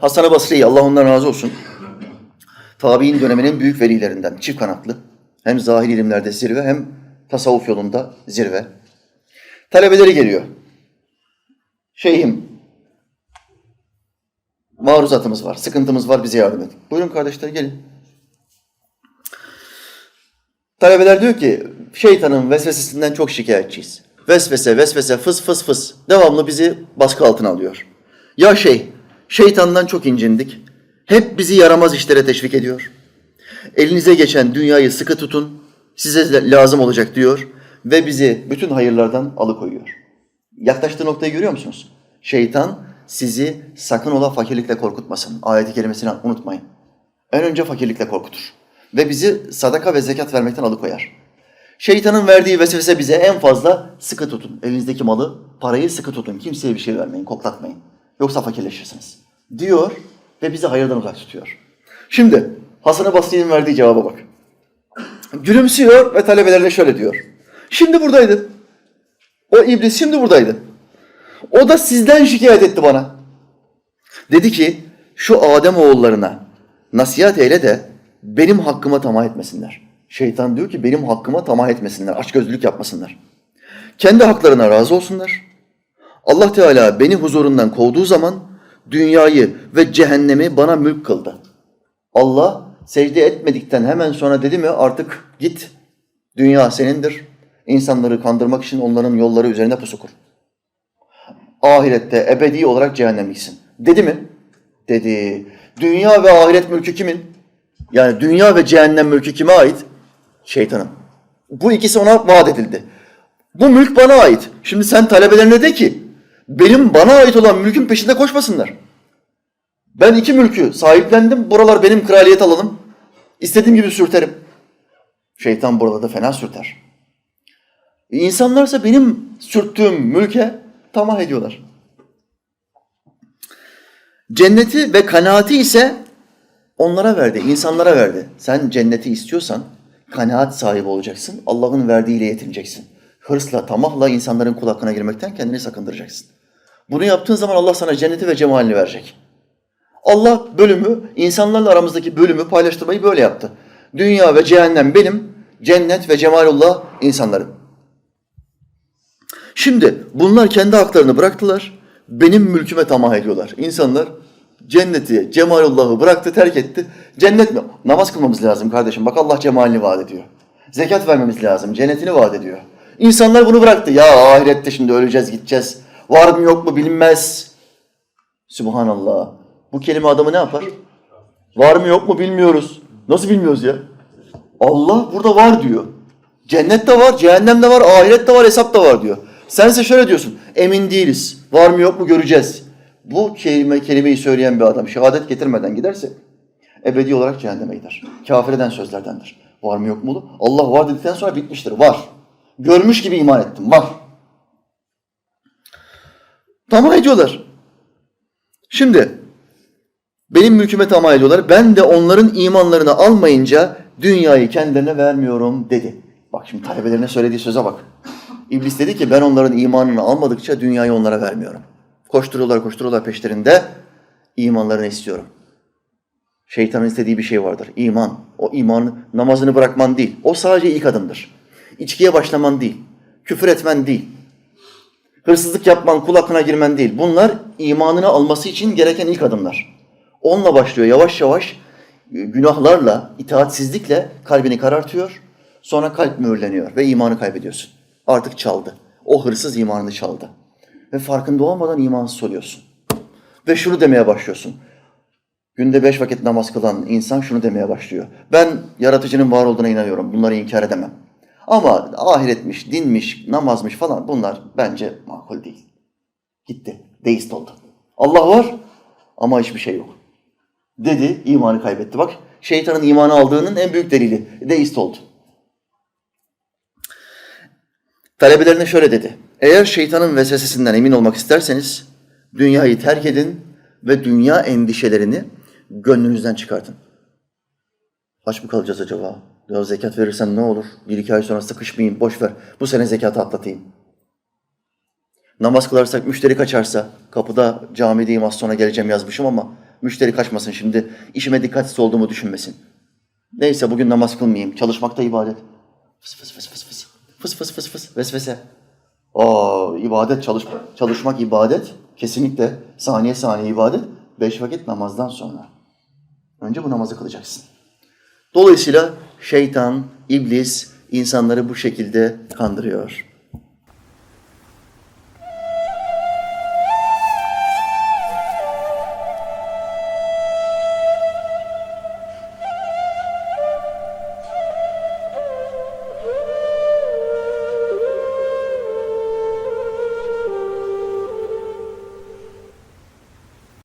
Hasan-ı Basri, Allah ondan razı olsun. Tabi'in döneminin büyük velilerinden, çift kanatlı. Hem zahir ilimlerde zirve hem tasavvuf yolunda zirve. Talebeleri geliyor. Şeyhim, maruzatımız var, sıkıntımız var, bize yardım edin. Buyurun kardeşler gelin. Talebeler diyor ki, şeytanın vesvesesinden çok şikayetçiyiz. Vesvese, vesvese, fıs fıs fıs. Devamlı bizi baskı altına alıyor. Ya şey, şeytandan çok incindik. Hep bizi yaramaz işlere teşvik ediyor. Elinize geçen dünyayı sıkı tutun, size lazım olacak diyor ve bizi bütün hayırlardan alıkoyuyor. Yaklaştığı noktayı görüyor musunuz? Şeytan sizi sakın ola fakirlikle korkutmasın. Ayet-i unutmayın. En önce fakirlikle korkutur. Ve bizi sadaka ve zekat vermekten alıkoyar. Şeytanın verdiği vesvese bize en fazla sıkı tutun. Elinizdeki malı, parayı sıkı tutun. Kimseye bir şey vermeyin, koklatmayın. Yoksa fakirleşirsiniz. Diyor ve bizi hayırdan uzak tutuyor. Şimdi Hasan-ı Basri'nin verdiği cevaba bak. Gülümsüyor ve talebelerine şöyle diyor. Şimdi buradaydı. O iblis şimdi buradaydı. O da sizden şikayet etti bana. Dedi ki şu Adem oğullarına nasihat eyle de benim hakkıma tamah etmesinler. Şeytan diyor ki benim hakkıma tamah etmesinler, açgözlülük yapmasınlar. Kendi haklarına razı olsunlar. Allah Teala beni huzurundan kovduğu zaman dünyayı ve cehennemi bana mülk kıldı. Allah secde etmedikten hemen sonra dedi mi artık git. Dünya senindir. İnsanları kandırmak için onların yolları üzerine pusu kur. Ahirette ebedi olarak cehennemliksin. Dedi mi? Dedi. Dünya ve ahiret mülkü kimin? Yani dünya ve cehennem mülkü kime ait? Şeytanın. Bu ikisi ona vaat edildi. Bu mülk bana ait. Şimdi sen talebelerine de ki benim bana ait olan mülkün peşinde koşmasınlar. Ben iki mülkü sahiplendim. Buralar benim kraliyet alanım. İstediğim gibi sürterim. Şeytan burada da fena sürter. E insanlarsa benim sürttüğüm mülke tamah ediyorlar. Cenneti ve kanaati ise onlara verdi, insanlara verdi. Sen cenneti istiyorsan kanaat sahibi olacaksın. Allah'ın verdiğiyle yetineceksin. Hırsla, tamahla insanların kul girmekten kendini sakındıracaksın. Bunu yaptığın zaman Allah sana cenneti ve cemalini verecek. Allah bölümü, insanlarla aramızdaki bölümü paylaştırmayı böyle yaptı. Dünya ve cehennem benim, cennet ve cemalullah insanların. Şimdi bunlar kendi haklarını bıraktılar, benim mülküme tamah ediyorlar. İnsanlar cenneti, cemalullahı bıraktı, terk etti. Cennet mi? Namaz kılmamız lazım kardeşim. Bak Allah cemalini vaat ediyor. Zekat vermemiz lazım, cennetini vaat ediyor. İnsanlar bunu bıraktı. Ya ahirette şimdi öleceğiz, gideceğiz. Var mı yok mu bilinmez. Subhanallah. Bu kelime adamı ne yapar? Var mı yok mu bilmiyoruz. Nasıl bilmiyoruz ya? Allah burada var diyor. Cennet de var, cehennem de var, ahiret de var, hesap da var diyor. Sense şöyle diyorsun. Emin değiliz. Var mı yok mu göreceğiz. Bu kelime, kelimeyi söyleyen bir adam şehadet getirmeden giderse ebedi olarak cehenneme gider. Kafir eden sözlerdendir. Var mı yok mu? Allah var dedikten sonra bitmiştir. Var. Görmüş gibi iman ettim. Var. Tamam ediyorlar. Şimdi benim mülküme tamah ediyorlar. Ben de onların imanlarını almayınca dünyayı kendilerine vermiyorum dedi. Bak şimdi talebelerine söylediği söze bak. İblis dedi ki ben onların imanını almadıkça dünyayı onlara vermiyorum. Koşturuyorlar koşturuyorlar peşlerinde imanlarını istiyorum. Şeytanın istediği bir şey vardır. İman. O iman namazını bırakman değil. O sadece ilk adımdır. İçkiye başlaman değil. Küfür etmen değil. Hırsızlık yapman, kul hakkına girmen değil. Bunlar imanını alması için gereken ilk adımlar. Onunla başlıyor yavaş yavaş günahlarla, itaatsizlikle kalbini karartıyor. Sonra kalp mühürleniyor ve imanı kaybediyorsun. Artık çaldı. O hırsız imanını çaldı. Ve farkında olmadan imansız oluyorsun. Ve şunu demeye başlıyorsun. Günde beş vakit namaz kılan insan şunu demeye başlıyor. Ben yaratıcının var olduğuna inanıyorum. Bunları inkar edemem. Ama ahiretmiş, dinmiş, namazmış falan bunlar bence makul değil. Gitti. Deist oldu. Allah var ama hiçbir şey yok. Dedi, imanı kaybetti. Bak şeytanın imanı aldığının en büyük delili. Deist oldu. Talebelerine şöyle dedi. Eğer şeytanın vesvesesinden emin olmak isterseniz dünyayı terk edin ve dünya endişelerini gönlünüzden çıkartın. Aç mı kalacağız acaba? Ya zekat verirsem ne olur? Bir iki ay sonra sıkışmayayım, boş ver. Bu sene zekatı atlatayım. Namaz kılarsak müşteri kaçarsa, kapıda camideyim az sonra geleceğim yazmışım ama Müşteri kaçmasın şimdi. işime dikkatsiz olduğumu düşünmesin. Neyse bugün namaz kılmayayım. Çalışmak da ibadet. Fıs fıs fıs fıs fıs. Fıs fıs fıs fıs. Vesvese. Aa, ibadet çalış, çalışmak ibadet. Kesinlikle saniye saniye ibadet. Beş vakit namazdan sonra. Önce bu namazı kılacaksın. Dolayısıyla şeytan, iblis insanları bu şekilde kandırıyor.